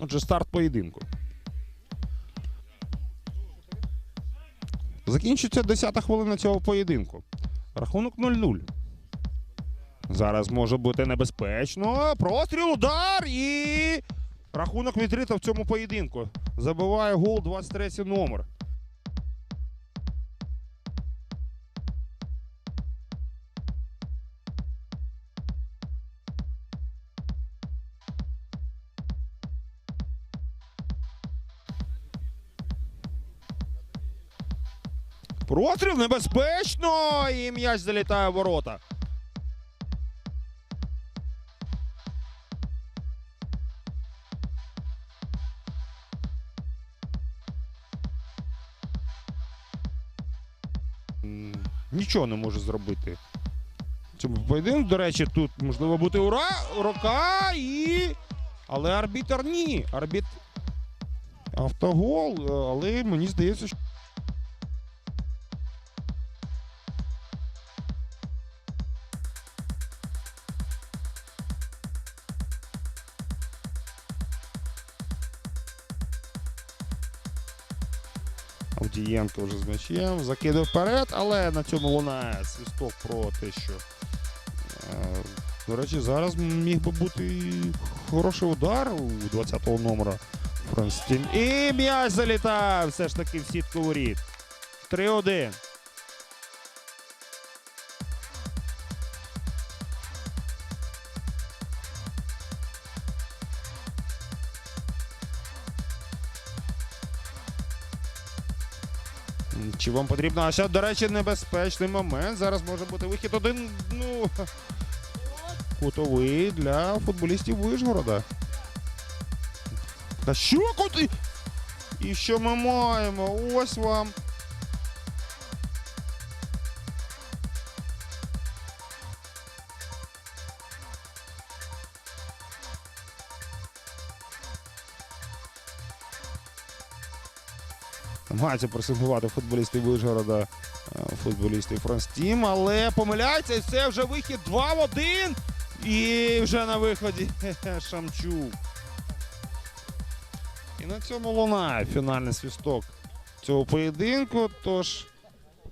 Отже, старт поєдинку. Закінчиться 10-та хвилина цього поєдинку. Рахунок 0-0. Зараз може бути небезпечно. Простріл, удар і рахунок відрита в цьому поєдинку. Забиває гол 23 номер. Простріл небезпечно! І м'яч залітає в ворота. Нічого не може зробити. Цьому поєдинку, до речі, тут можливо бути ура, рука і. Але арбітр ні. Арбіт автогол, але мені здається, що. Авдієнко вже з м'ячем, закидав вперед, але на цьому лунає свісток про те, що. е, До речі, зараз міг би бути хороший удар у 20-го номера Франстін. І м'яч залітає все ж таки в сітку воріт. 3-1. Чи вам потрібно? А ще, до речі, небезпечний момент. Зараз може бути вихід один. Ну, кутовий для футболістів Вишгорода. Та що кути? І що ми маємо? Ось вам. Намагаються пресингувати футболісти Вижгорода, е, футболісти Франстім, але помиляється, і це вже вихід 2 в 1. І вже на виході Шамчук. І на цьому лунає фінальний свісток цього поєдинку. Тож